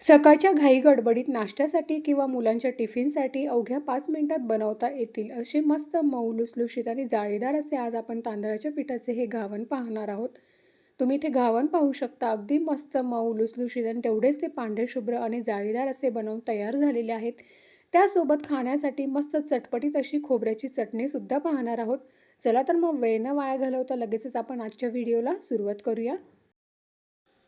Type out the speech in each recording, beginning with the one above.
सकाळच्या घाई गडबडीत नाश्त्यासाठी किंवा मुलांच्या टिफिनसाठी अवघ्या पाच मिनिटात बनवता येतील असे मस्त मऊ लुसलुशीत आणि जाळीदार असे आज आपण तांदळाच्या पिठाचे हे घावण पाहणार आहोत. तुम्ही इथे घावण पाहू शकता. अगदी मस्त मऊ लुसलुशीत आणि तेवढेच ते पांढरे शुभ्र आणि जाळीदार असे बनवून तयार झालेले आहेत. त्यासोबत खाण्यासाठी मस्त चटपटीत अशी खोबऱ्याची चटणीसुद्धा पाहणार आहोत. चला तर मग वेळ न वाया घालवता लगेचच आपण आजच्या व्हिडिओला सुरुवात करूया.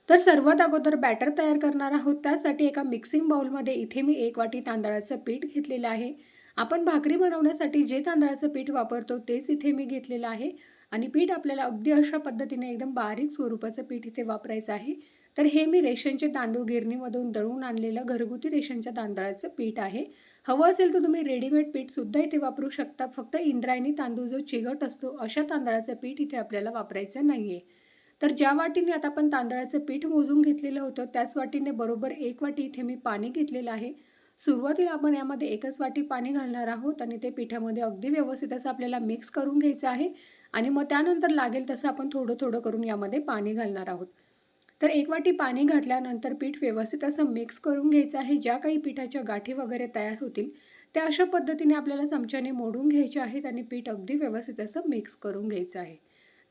तर सर्वात अगोदर बॅटर तयार करणार आहोत. त्यासाठी एका मिक्सिंग बाउलमध्ये इथे मी एक वाटी तांदळाचं पीठ घेतलेलं आहे. आपण भाकरी बनवण्यासाठी जे तांदळाचं पीठ वापरतो तेच इथे मी घेतलेलं आहे. आणि पीठ आपल्याला अगदी अशा पद्धतीने एकदम बारीक स्वरूपाचं पीठ इथे वापरायचं आहे. तर हे मी रेशनचे तांदूळ गिरणीमधून दळून आणलेलं घरगुती रेशनच्या तांदळाचं पीठ आहे. हवं असेल तर तुम्ही रेडीमेड पीठसुद्धा इथे वापरू शकता. फक्त इंद्रायणी तांदूळ जो चिगट असतो अशा तांदळाचं पीठ इथे आपल्याला वापरायचं नाही आहे तर ज्या वाटीने आता आपण तांदळाचं पीठ मोजून घेतलेलं होतं त्याच वाटीने बरोबर एक वाटी इथे मी पाणी घेतलेलं आहे. सुरुवातीला आपण यामध्ये एकच वाटी पाणी घालणार आहोत आणि ते पिठामध्ये अगदी व्यवस्थित असं आपल्याला मिक्स करून घ्यायचं आहे आणि मग त्यानंतर लागेल तसं आपण थोडं थोडं करून यामध्ये पाणी घालणार आहोत. तर एक वाटी पाणी घातल्यानंतर पीठ व्यवस्थित असं मिक्स करून घ्यायचं आहे. ज्या काही पिठाच्या गाठी वगैरे तयार होतील त्या अशा पद्धतीने आपल्याला चमच्याने मोडून घ्यायच्या आहेत आणि पीठ अगदी व्यवस्थित असं मिक्स करून घ्यायचं आहे.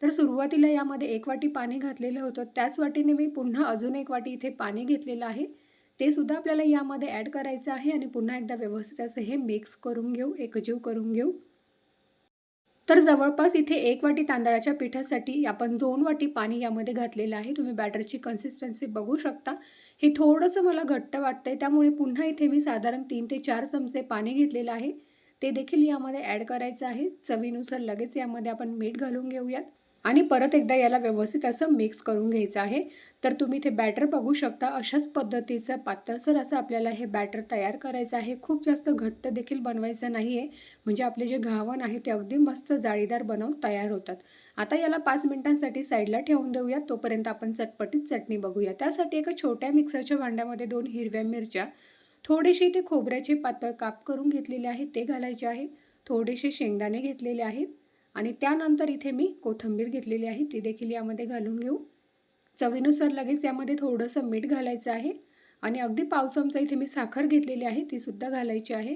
तर सुरुवातीला यामध्ये एक वाटी पाणी घातलेलं होतं. त्याच वाटीने मी पुन्हा अजून एक वाटी इथे पाणी घेतलेलं आहे. ते सुद्धा आपल्याला यामध्ये ॲड करायचं आहे आणि पुन्हा एकदा व्यवस्थित असं हे मिक्स करून घेऊ एकजीव करून घेऊ. तर जवळपास इथे एक वाटी तांदळाच्या पिठासाठी आपण दोन वाटी पाणी यामध्ये घातलेलं आहे. तुम्ही बॅटरची कन्सिस्टन्सी बघू शकता. हे थोडंसं मला घट्ट वाटतंय. त्यामुळे पुन्हा इथे मी साधारण तीन ते चार चमचे पाणी घेतलेलं आहे. ते देखील यामध्ये ॲड करायचं आहे. चवीनुसार लगेच यामध्ये आपण मीठ घालून घेऊयात. आणि परत एकदा याला व्यवस्थित असं मिक्स करून घ्यायचं आहे. तर तुम्ही इथे बॅटर बघू शकता अशाच पद्धतीचं पातळसर असं आपल्याला हे बॅटर तयार करायचं आहे. खूप जास्त घट्ट देखील बनवायचं नाही आहे म्हणजे आपले जे घावण आहे ते अगदी मस्त जाळीदार बनवून तयार होतात. आता याला पाच मिनिटांसाठी साईडला ठेवून देऊयात तोपर्यंत आपण चटपटीत चटणी बघूया. त्यासाठी एका छोट्या मिक्सरच्या भांड्यामध्ये दोन हिरव्या मिरच्या थोडीशी इथे खोबऱ्याचे पातळ काप करून घेतलेले आहे ते घालायचे आहे. थोडेसे शेंगदाणे घेतलेले आहेत. आणि त्यानंतर इथे मी कोथिंबीर घेतलेली आहे ती देखील यामध्ये घालून घेऊ. चवीनुसार लगेच यामध्ये थोडंसं मीठ घालायचं आहे आणि अगदी पाव चमचा इथे मी साखर घेतलेली आहे ती सुद्धा घालायची आहे.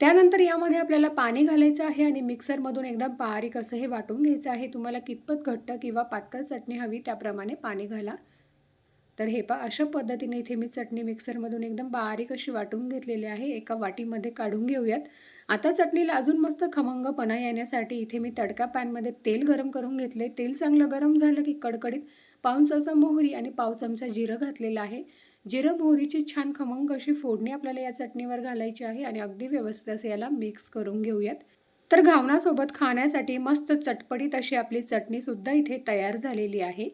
त्यानंतर यामध्ये आपल्याला पाणी घालायचं आहे आणि मिक्सरमधून एकदम बारीक असं हे वाटून घ्यायचं आहे. तुम्हाला कितपत घट्ट किंवा पातळ चटणी हवी त्याप्रमाणे पाणी घाला. तर हे पा अशा पद्धतीने इथे मी चटणी मिक्सरमधून एकदम बारीक अशी वाटून घेतलेली आहे. एका वाटीमध्ये काढून घेऊयात. आता चटणीला अजून मस्त खमंगपणा येण्यासाठी इथे मी तडका पॅनमध्ये तेल गरम करून घेतले. तेल चांगलं गरम झालं की कडकडीत पाऊन चमचा मोहरी आणि पाव चमचा जिरं घातलेलं आहे. जिरं मोहरीची छान खमंग अशी फोडणी आपल्याला या चटणीवर घालायची आहे आणि अगदी व्यवस्थित असं याला मिक्स करून घेऊयात. तर घावणासोबत खाण्यासाठी मस्त चटपटीत अशी आपली चटणीसुद्धा इथे तयार झालेली आहे.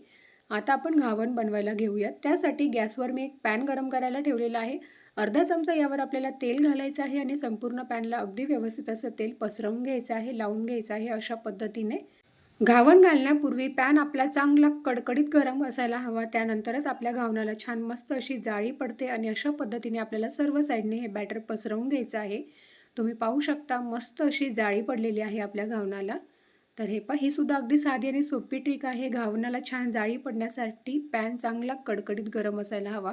आता आपण घावण बनवायला घेऊयात. त्यासाठी गॅसवर मी एक पॅन गरम करायला ठेवलेला आहे. अर्धा चमचा यावर आपल्याला तेल घालायचं आहे आणि संपूर्ण पॅनला अगदी व्यवस्थित असं तेल पसरवून घ्यायचं आहे लावून घ्यायचं आहे अशा पद्धतीने. घावण घालण्यापूर्वी पॅन आपला चांगला कडकडीत गरम असायला हवा त्यानंतरच आपल्या घावणाला छान मस्त अशी जाळी पडते आणि अशा पद्धतीने आपल्याला सर्व साईडने हे बॅटर पसरवून घ्यायचं आहे. तुम्ही पाहू शकता मस्त अशी जाळी पडलेली आहे आपल्या घावणाला तर हे पा ही सुद्धा अगदी साधी आणि सोपी ट्रिक आहे. घावणाला छान जाळी पडण्यासाठी पॅन चांगला कडकडीत गरम असायला हवा.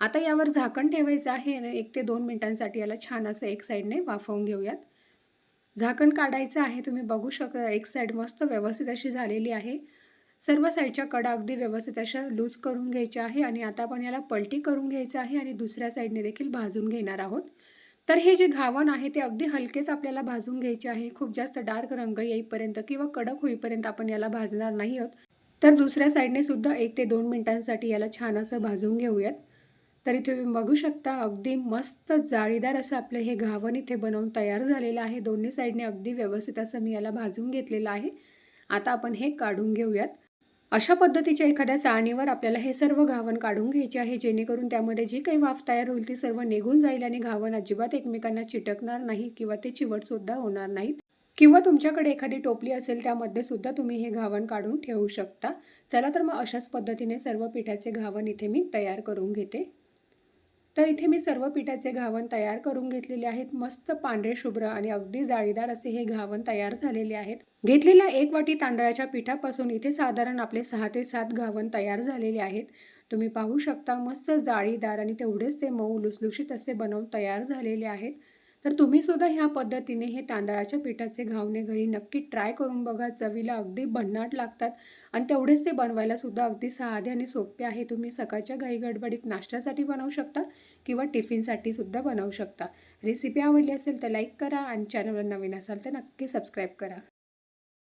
आता यावर झाकण ठेवायचं आहे आणि एक ते दोन मिनटांसाठी याला छान असं एक साईडने वाफवून घेऊयात. झाकण काढायचं आहे तुम्ही बघू शक एक साईड मस्त व्यवस्थित अशी झालेली आहे. सर्व साईडच्या कडा अगदी व्यवस्थित अशा लूज करून घ्यायच्या आहे आणि आता आपण याला पलटी करून घ्यायचं आहे आणि दुसऱ्या साईडने देखील भाजून घेणार आहोत. तर हे जे घावण आहे ते अगदी हलकेच आपल्याला भाजून घ्यायचे आहे. खूप जास्त डार्क रंग येईपर्यंत किंवा कडक होईपर्यंत आपण याला भाजणार नाही आहोत. तर दुसऱ्या साईडने सुद्धा एक ते दोन मिनटांसाठी याला छान असं भाजून घेऊयात. तर इथे तुम्ही बघू शकता अगदी मस्त जाळीदार असं आपलं हे घावण इथे बनवून तयार झालेलं आहे. दोन्ही साईडने अगदी व्यवस्थित असं मी याला भाजून घेतलेलं आहे. आता आपण हे काढून घेऊयात. अशा पद्धतीच्या एखाद्या चाळणीवर आपल्याला हे सर्व घावण काढून घ्यायचे आहे. जेणेकरून त्यामध्ये जी काही वाफ तयार होईल ती सर्व निघून जाईल आणि घावण अजिबात एकमेकांना चिटकणार नाही किंवा ते चिवटसुद्धा होणार नाहीत. किंवा तुमच्याकडे एखादी टोपली असेल त्यामध्ये सुद्धा तुम्ही हे घावण काढून ठेवू शकता. चला तर मग अशाच पद्धतीने सर्व पिठाचे घावण इथे मी तयार करून घेते. तर इथे मी सर्व पिठाचे घावण तयार करून घेतलेले आहेत. मस्त पांढरे शुभ्र आणि अगदी जाळीदार असे हे घावण तयार झालेले आहेत. घेतलेल्या एक वाटी तांदळाच्या पिठापासून इथे साधारण आपले सहा ते सात घावण तयार झालेले आहेत. तुम्ही पाहू शकता मस्त जाळीदार आणि तेवढेच ते मऊ लुसलुशीत असे बनवून तयार झालेले आहेत. तर तुम्ही सुद्धा ह्या पद्धतीने हे तांदळाच्या पिठाचे घावणे घरी नक्की ट्राय करून बघा. चवीला अगदी भन्नाट लागतात. आणि तेवढेच ते बनवायला सुद्धा अगदी साधे आणि सोपे आहे. तुम्ही सकाळच्या घाई गडबडीत नाश्त्यासाठी बनवू शकता किंवा टिफिनसाठी सुद्धा बनवू शकता. रेसिपी आवडली असेल तर लाईक करा आणि चॅनलवर नवीन असाल तर नक्की सबस्क्राईब करा.